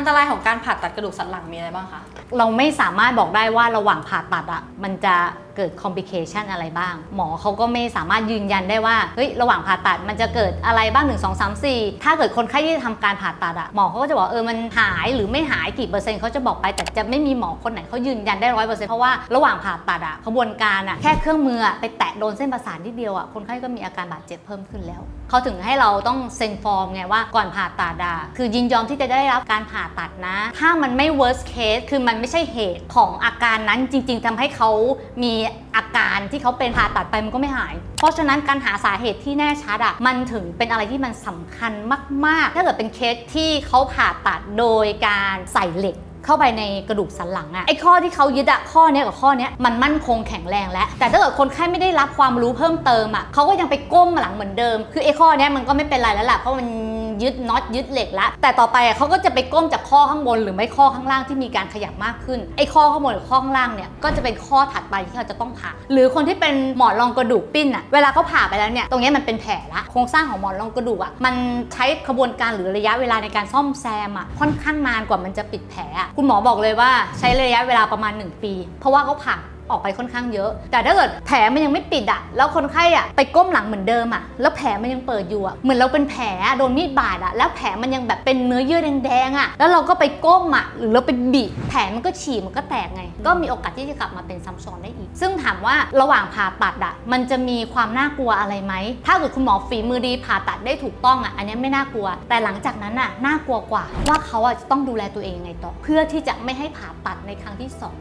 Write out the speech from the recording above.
อันตรายของการผ่าตัดกระดูกสันหลังมีอะไรบ้างคะ เราไม่สามารถบอกได้ว่าระหว่างผ่าตัดอะมันจะเกิดคอมพลิเคชันอะไรบ้าง หมอเขาก็ไม่สามารถยืนยันได้ว่าเฮ้ยระหว่างผ่าตัดมันจะเกิดอะไรบ้าง 1 2 3 4 ถ้าเกิดคนไข้ที่ทำการผ่าตัดอะหมอเขาก็จะบอกเออมันหายหรือไม่หายกี่เปอร์เซ็นต์เขาจะบอกไปแต่จะไม่มีหมอคนไหนเขายืนยันได้ร้อยเปอร์เซ็นต์เพราะว่าระหว่างผ่าตัดอะขบวนการอะแค่เครื่องมืออะไปแตะโดนเส้นประสาทนิดเดียวอะคนไข้ก็มีอาการบาดเจ็บเพิ่มขึ้นแล้วเขาถึงให้เราต้องเซ็นฟอร์มไงว่าก่อนผ่าตัดอะคือยินยอมที่จะได้รับการผ่าตัดนะ ถ้ามันไม่ worst case คือมันไม่ใช่เหตุของอาการนั้นจริง ๆทำให้เขามีอาการที่เขาเป็นผ่าตัดไปมันก็ไม่หาย เพราะฉะนั้นการหาสาเหตุที่แน่ชัดอะมันถึงเป็นอะไรที่มันสำคัญมาก ๆ ถ้าเกิดเป็นเคสที่เขาผ่าตัดโดยการใส่เหล็ก เข้าไปในกระดูกสันหลังอะไอข้อที่เขายึดอะข้อเนี้ยกับข้อเนี้ยมันมั่นคงแข็งแรงแล้ว แต่ถ้าเกิดคนไข้ไม่ได้รับความรู้เพิ่มเติมอะเขาก็ยังไปก้มหลังเหมือนเดิม คือไอข้อเนี้ยมันก็ไม่เป็นไรแล้วล่ะเพราะมันยึดน็อตยึดเหล็กแล้วแต่ต่อไปอะเขาก็จะไปก้มจากข้อข้างบนหรือไม่ข้อข้างล่างที่มีการขยับมากขึ้นไอ้ข้อข้างบนหรือข้อข้างล่างเนี่ยก็จะเป็นข้อถัดไปที่เขาจะต้องผ่า หรือคนที่เป็นหมอนรองกระดูกปิ้นอะเวลาเขาผ่าไปแล้วเนี่ยตรงนี้มันเป็นแผลละโครงสร้างของหมอนรองกระดูกอะมันใช้ขบวนการหรือระยะเวลาในการซ่อมแซมอะค่อนข้างนานกว่ามันจะปิดแผลอะคุณหมอบอกเลยว่าใช้ระยะเวลาประมาณ 1 ปี เพราะว่าเขาผ่า ออกไปค่อนข้างเยอะ แต่ถ้าเกิดแผลมันยังไม่ปิดอะแล้วคนไข้อะไปก้มหลังเหมือนเดิมอะแล้วแผลมันยังเปิดอยู่อะเหมือนเราเป็นแผลโดนมีดบาดอะแล้วแผลมันยังแบบเป็นเนื้อเยื่อแดงๆอะแล้วเราก็ไปก้มอะหรือเราไปบีบแผลมันก็ฉี่มันก็แตกไง ก็มีโอกาสที่จะกลับมาเป็นซ้ำซ้อนได้อีก ซึ่งถามว่าระหว่างผ่าตัดอะมันจะมีความน่ากลัวอะไรไหมถ้าเกิดคุณหมอฝีมือดีผ่าตัดได้ถูกต้องอะอันนี้ไม่น่ากลัว แต่หลังจากนั้นอะน่ากลัวกว่าว่าเขาอะจะต้องดูแลตัวเองยังไงต่อ เพื่อที่จะไม่ให้ผ่าตัดในครั้งที่สอง